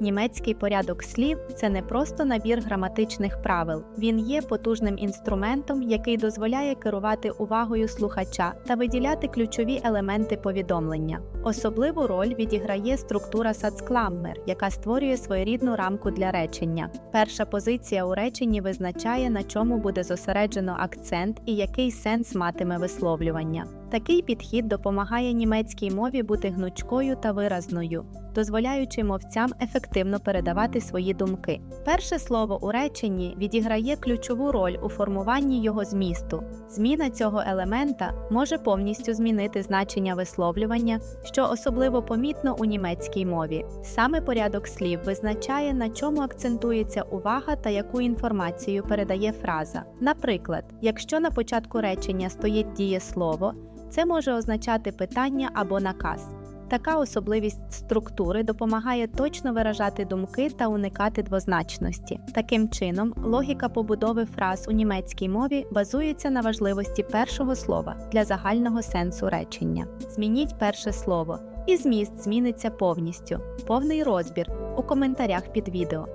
Німецький порядок слів це не просто набір граматичних правил. Він є потужним інструментом, який дозволяє керувати увагою слухача та виділяти ключові елементи повідомлення. Особливу роль відіграє структура сацкламмер, яка створює своєрідну рамку для речення. Перша позиція у реченні визначає, на чому буде зосереджено акцент і який сенс матиме висловлювання. Такий підхід допомагає німецькій мові бути гнучкою та виразною, дозволяючи мовцям ефективно передавати свої думки. Перше слово у реченні відіграє ключову роль у формуванні його змісту. Зміна цього елемента може повністю змінити значення висловлювання, що особливо помітно у німецькій мові. Саме порядок слів визначає, на чому акцентується увага та яку інформацію передає фраза. Наприклад, якщо на початку речення стоїть дієслово, це може означати питання або наказ. Така особливість структури допомагає точно виражати думки та уникати двозначності. Таким чином, логіка побудови фраз у німецькій мові базується на важливості першого слова для загального сенсу речення. Змініть перше слово, і зміст зміниться повністю. Повний розбір у коментарях під відео.